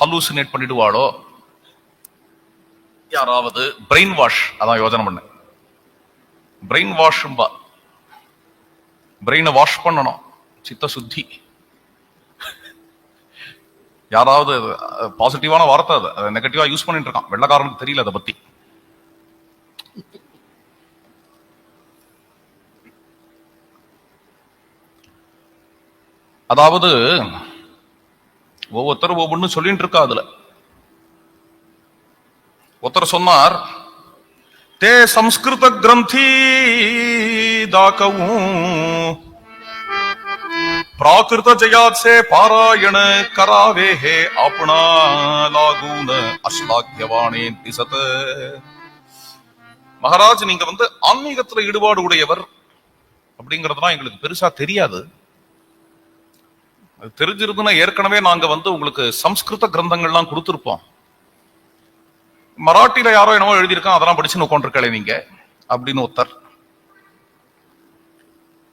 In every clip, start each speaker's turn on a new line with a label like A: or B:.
A: ஹலூசினேட் பண்ணிடுவாளோ? யாராவது brain wash அதான் யோஜனை பண்ணேன். பிரெயின் வாஷ்பா பிரெயினை வாஷ் பண்ணணும். சித்த சுத்தி யாராவது பாசிட்டிவான வார்த்தை அது. நெகட்டிவா யூஸ் பண்ணிட்டு இருக்கான். வெள்ளக்காரனுக்கு தெரியல அதை பத்தி. அதாவது ஒவ்வொருத்தரும் ஒவ்வொன்னு சொல்லிட்டு இருக்கா அதுல ஒருத்தர் சொன்னார் தே சம்ஸ்கிருத கிரந்தி தாக்கவும் प्राकृत जयात से पारायण करावे है अपना लागून அஸ்லாக்கியவானே திசத் மகாராஜ் நீங்க வந்து ஆன்மீகத்துல ஈடுபாடு உடையவர் அப்படிங்கறதுலாம் எங்களுக்கு பெருசா தெரியாது அது தெரிஞ்சிருந்ததுன்னா ஏற்கனவே நாங்க வந்து உங்களுக்கு சம்ஸ்கிருத கிரந்தங்கள்லாம் கொடுத்திருப்போம். மராட்டியில யாரோ என்னவோ எழுதியிருக்கான் அதெல்லாம் படிச்சு உட்காந்துருக்கல நீங்க அப்படின்னு ஒருத்தர்.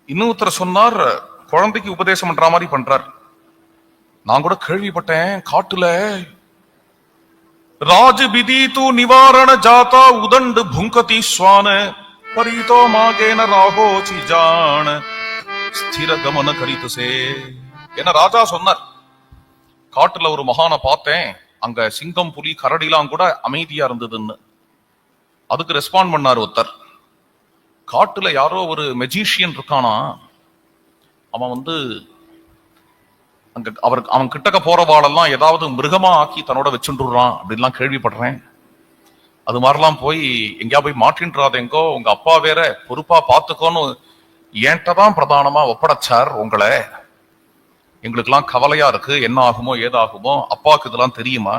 A: இன்னொருத்தர் சொன்னார் குழந்தைக்கு உபதேசம் பண்ற மாதிரி பண்றார். நான் கூட கேள்விப்பட்டேன் காட்டுல ராஜ விதி தூ நிவாரண ஜாதா உதண்டு புங்கதி ஸ்வான பரிதோ மாகேன ராகோச்சி ஜான ஸ்திர கமன கரித்துசே என்ன ராஜா சொன்னார்? காட்டுல ஒரு மகானை பார்த்தேன். அங்க சிங்கம் புலி கரடிலாம் கூட அமைதியா இருந்ததுன்னு. அதுக்கு ரெஸ்பாண்ட் பண்ணார் ஒருத்தர். காட்டுல யாரோ ஒரு மெஜிஷியன் இருக்கானா? அவன் வந்து அங்க அவர் அவன் கிட்டக்க போறவாளெல்லாம் ஏதாவது மிருகமா ஆக்கி தன்னோட வச்சுட்டுறான் அப்படின்லாம் கேள்விப்படுறேன். அது மாதிரிலாம் போய் எங்கேயா போய் மாட்டின்றாத எங்கோ? உங்க அப்பா வேற பொறுப்பா பாத்துக்கோன்னு ஏன்ட்டதான் பிரதானமா ஒப்படைச்சார் உங்களை. எங்களுக்கெல்லாம் கவலையா இருக்கு என்ன ஆகுமோ ஏதாகுமோ அப்பாவுக்கு இதெல்லாம் தெரியுமா?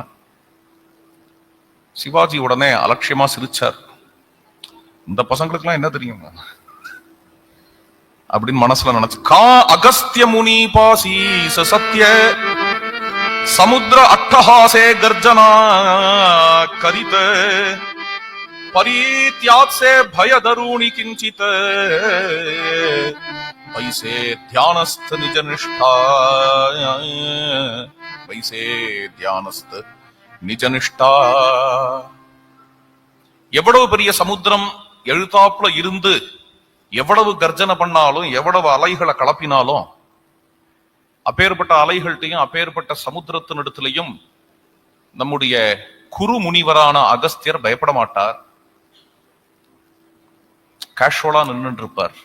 A: சிவாஜி உடனே அலட்சியமா சிரிச்சார். இந்த பசங்களுக்கெல்லாம் என்ன தெரியுமா? அப்படின்னு மனசுல நினைச்சு கா அகஸ்திய முனி பாசி சத்திய சமுத்திர அட்டஹாசே கர்ஜனா கரித பரீத்யாத்சே பய தருணி கிஞ்சித்த वैसे ध्यानस्थ निज निष्ठा वैसे ध्यानस्थ நிஜ நிஷ்டா எவ்வளவு பெரிய சமுத்திரம் எழுத்தாப்புல இருந்து எவ்வளவு கர்ஜனை பண்ணாலும் எவ்வளவு அலைகளை கலப்பினாலும் அப்பேற்பட்ட அலைகள்கிட்டையும் அப்பேற்பட்ட சமுத்திரத்தினிடத்திலையும் நம்முடைய குரு முனிவரான அகஸ்தியர் பயப்பட மாட்டார் கேஷுவலா நின்று இருப்பார்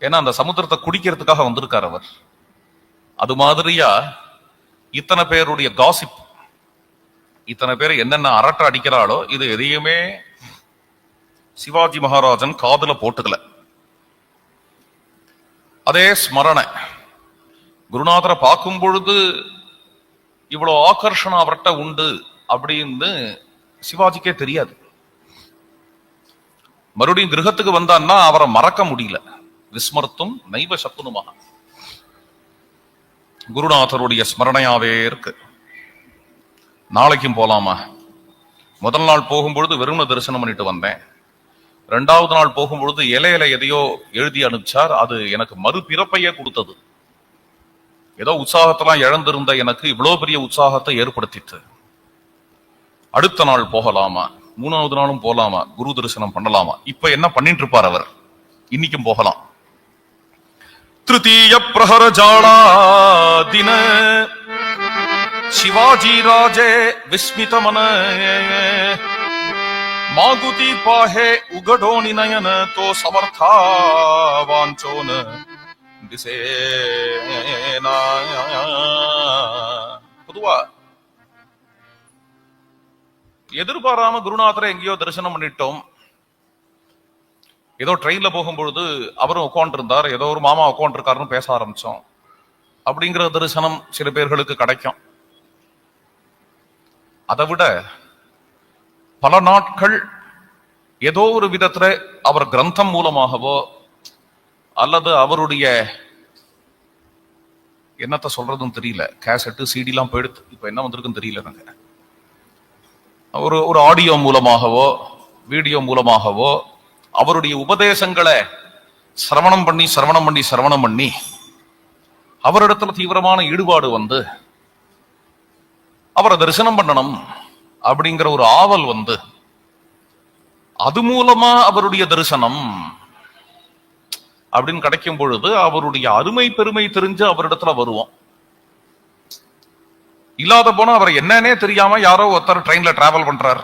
A: ஏன்னா அந்த சமுத்திரத்தை குடிக்கிறதுக்காக வந்திருக்கார் அவர். அது மாதிரியா இத்தனை பேருடைய காசிப் இத்தனை பேர் என்னென்ன அரட்டை அடிக்கிறாளோ இது எதையுமே சிவாஜி மகாராஜன் காதுல போட்டுக்கல. அதே ஸ்மரணை குருநாதரை பார்க்கும் பொழுது இவ்வளவு ஆகர்ஷணம் அவர்கிட்ட உண்டு அப்படின்னு சிவாஜிக்கே தெரியாது. மறுபடியும் கிரகத்துக்கு வந்தான்னா அவரை மறக்க முடியல. விஸ்மர்த்தும் நைவ சக்குனுமாக குருநாதருடைய ஸ்மரணையாவே இருக்கு. நாளைக்கும் போலாமா? முதல் நாள் போகும்பொழுது வெறும் தரிசனம் பண்ணிட்டு வந்தேன். ரெண்டாவது நாள் போகும்பொழுது இலையில எதையோ எழுதி அனுப்பிச்சார். அது எனக்கு மறுபிறப்பையே கொடுத்தது. ஏதோ உற்சாகத்தெல்லாம் இழந்திருந்த எனக்கு இவ்வளவு பெரிய உற்சாகத்தை ஏற்படுத்திட்டு. அடுத்த நாள் போகலாமா? மூணாவது நாளும் போகலாமா குரு தரிசனம் பண்ணலாமா? இப்ப என்ன பண்ணிட்டு இருப்பார் அவர்? இன்னைக்கும் போகலாம். ತೃತೀಯ ಪ್ರಹರ ಜಾಳಾದಿನ ಶಿವಾಜಿ ರಾಜೇ ವಿಸ್ಮಿತ ಮನ ಮಾಗುತಿ ಪಾಹೆ ಉಗಡೋಣಿ ನಯನ ತೋ ಸಮರ್ಥ ವಾಂಚೋನ பொதுவா எதிர்பாராம குருநாதரை எங்கேயோ தரிசனம் பண்ணிட்டோம் ஏதோ ட்ரெயினில் போகும்பொழுது அவரும் உட்காந்துருந்தார் ஏதோ ஒரு மாமா உட்காந்துருக்காருன்னு பேச ஆரம்பித்தோம் அப்படிங்கிற தரிசனம் சில பேர்களுக்கு கிடைக்கும். அதை விட பல நாட்கள் ஏதோ ஒரு விதத்துல அவர் கிரந்தம் மூலமாகவோ அல்லது அவருடைய என்னத்த சொல்றதுன்னு தெரியல. கேசட்டு சிடிலாம் போயிடுத்து. இப்போ என்ன வந்திருக்குன்னு தெரியல எனக்கு. ஒரு ஒரு ஆடியோ மூலமாகவோ வீடியோ மூலமாகவோ அவருடைய உபதேசங்களை சிரவணம் பண்ணி சிரவணம் பண்ணி சிரவணம் பண்ணி அவரிடத்துல தீவிரமான ஈடுபாடு வந்து அவரை தரிசனம் பண்ணணும் அப்படிங்கிற ஒரு ஆவல் வந்து அது மூலமா அவருடைய தரிசனம் அப்படின்னு கிடைக்கும் பொழுது அவருடைய அருமை பெருமை தெரிஞ்சு அவரிடத்துல வருவோம். இல்லாத போனா அவர் என்னன்னே தெரியாம யாரோ ஒருத்தர் ட்ரெயின்ல டிராவல் பண்றார்.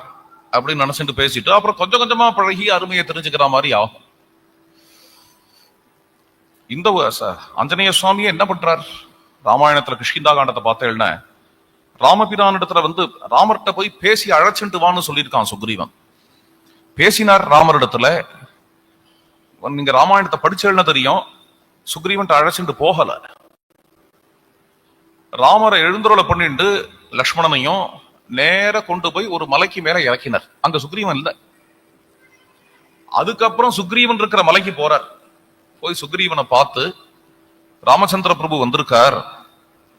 A: அப்படின்னு நினைச்சுட்டு பேசிட்டு அப்புறம் கொஞ்சம் கொஞ்சமா பழகி அருமையை தெரிஞ்சுக்கிற மாதிரி ஆகும். இந்த வ- ச- ஆஞ்சநேய சுவாமியே என்ன பண்றார்? ராமாயணத்துல கிருஷ்கிந்தா காண்டத்தை பார்த்தேன்னா ராமபிரான் இடத்துல வந்து ராமர்கிட்ட போய் பேசி அழைச்சிட்டு வான்னு சொல்லியிருக்கான் சுக்ரீவன். பேசினார் ராமரிடத்துல நீங்க ராமாயணத்தை படிச்சேன்னா தெரியும் சுக்ரீவன் அழைச்சிட்டு போகல. ராமரை எழுந்துருளை பண்ணிட்டு லக்ஷ்மணனையும் நேர கொண்டு போய் ஒரு மலைக்கு மேல இறக்கினார். அங்க சுக்ரீவன் இல்ல. அதுக்கப்புறம் சுக்ரீவன் இருக்கிற மலைக்கு போறார். போய் சுக்ரீவனை பார்த்து ராமச்சந்திர பிரபு வந்திருக்கார்.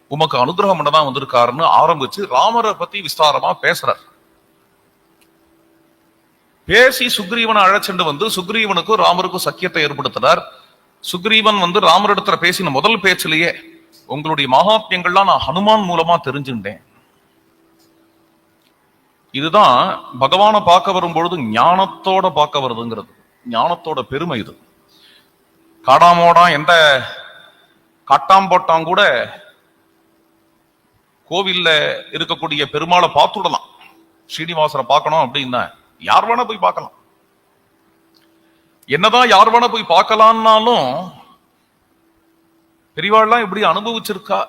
A: உமக்கு அனுகிரகம் பண்ண தான் வந்திருக்காருன்னு ஆரம்பிச்சு ராமரை பத்தி விஸ்தாரமா பேசுறார். பேசி சுக்ரீவனை அழைச்சிட்டு வந்து சுக்ரீவனுக்கும் ராமருக்கும் சக்கியத்தை ஏற்படுத்தினார். சுக்ரீவன் வந்து ராமரிடத்துல பேசின முதல் பேச்சிலேயே உங்களுடைய மகாத்மியங்கள்லாம் நான் ஹனுமான் மூலமா தெரிஞ்சுட்டேன் இதுதான் பகவானை பார்க்க வரும்பொழுது ஞானத்தோட பார்க்க வருதுங்கிறது. ஞானத்தோட பெருமை இது. காடாமோடா எந்த காட்டாம்போட்டாம் கூட கோவில்ல இருக்கக்கூடிய பெருமாளை பார்த்துடலாம். ஸ்ரீனிவாசரை பார்க்கணும் அப்படின்னா யார் வேணா போய் பார்க்கலாம். என்னதான் யார் வேணா போய் பார்க்கலான்னாலும் பெரியவாள்லாம் இப்படி அனுபவிச்சிருக்கா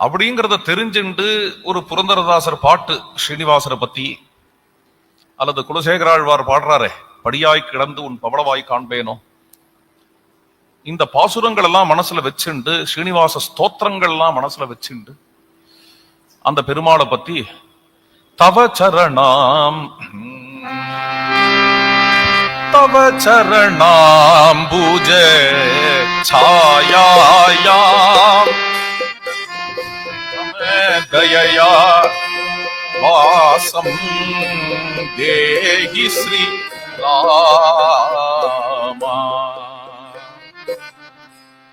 A: அப்படிங்கிறத தெரிஞ்சுண்டு ஒரு புரந்தரதாசர் பாட்டு ஸ்ரீனிவாசரை பத்தி அல்லது குலசேகராழ்வார் பாடுறாரே படியாய் கிடந்து உன் பவளவாய் காண்பேனோ? இந்த பாசுரங்கள் எல்லாம் மனசுல வச்சுண்டு ஸ்ரீனிவாச ஸ்தோத்திரங்கள் எல்லாம் மனசுல வச்சுண்டு அந்த பெருமாளை பத்தி தவ சரணாம் தவ சரணாம் பூஜ தயையா வாசம் தேகி ஸ்ரீ ராமா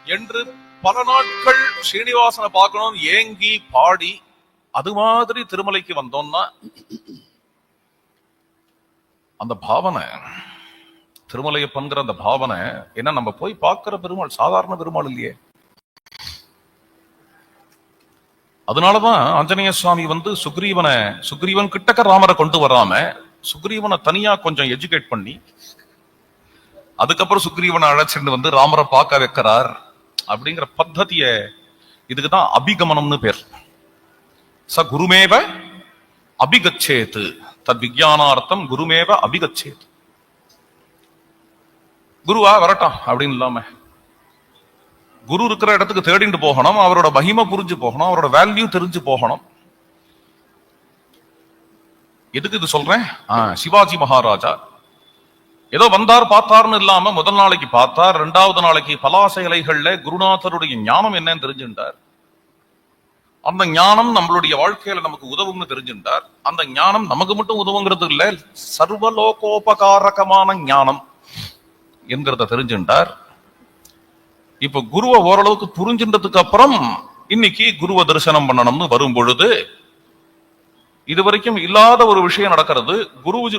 A: என்று பல நாட்கள் ஸ்ரீனிவாசனை பார்க்கணும் ஏங்கி பாடி அது மாதிரி திருமலைக்கு வந்தோம்னா அந்த பாவனை திருமலையப்பன்கிற அந்த பாவனை ஏன்னா நம்ம போய் பார்க்கிற பெருமாள் சாதாரண பெருமாள் இல்லையே. அதனாலதான் ஆஞ்சநேய சுவாமி வந்து சுக்ரீவனை சுக்ரீவன் கிட்டக்க ராமரை கொண்டு வராம சுக்ரீவனை தனியா கொஞ்சம் எஜுகேட் பண்ணி அதுக்கப்புறம் சுக்ரீவனை அழைச்சிட்டு வந்து ராமரை பார்க்க வைக்கிறார் அப்படிங்கிற பத்ததிய இதுக்குதான் அபிகமனம்னு பேர். ச குருமேவ அபிகச்சேத்து. தத் விஜயானார்த்தம் குருமேவ அபிகச்சேத் குருவா வரட்டான் அப்படின்னு இல்லாம குரு இருக்கிற இடத்துக்கு தேடிட்டு போகணும் அவரோட மகிமை புரிஞ்சு போகணும் அவரோட வேல்யூ தெரிஞ்சு போகணும். எதுக்கு இது சொல்றேன்? சிவாஜி மகாராஜா ஏதோ வந்தார் பார்த்தார்னு இல்லாம முதல் நாளைக்கு பார்த்தார் ரெண்டாவது நாளைக்கு பலாச இலைகள்ல குருநாதருடைய ஞானம் என்னன்னு தெரிஞ்சுட்டார். அந்த ஞானம் நம்மளுடைய வாழ்க்கையில நமக்கு உதவும்னு தெரிஞ்சுட்டார். அந்த ஞானம் நமக்கு மட்டும் உதவுங்கிறது இல்ல சர்வலோகோபகாரகமான ஞானம் என்கிறத தெரிஞ்சுட்டார். இப்ப குருவை ஓரளவுக்கு புரிஞ்சின்றதுக்கு அப்புறம் இன்னைக்கு குருவை தரிசனம் பண்ணணும்னு வரும் பொழுது இது வரைக்கும் இல்லாத ஒரு விஷயம் நடக்கிறது. குருஜி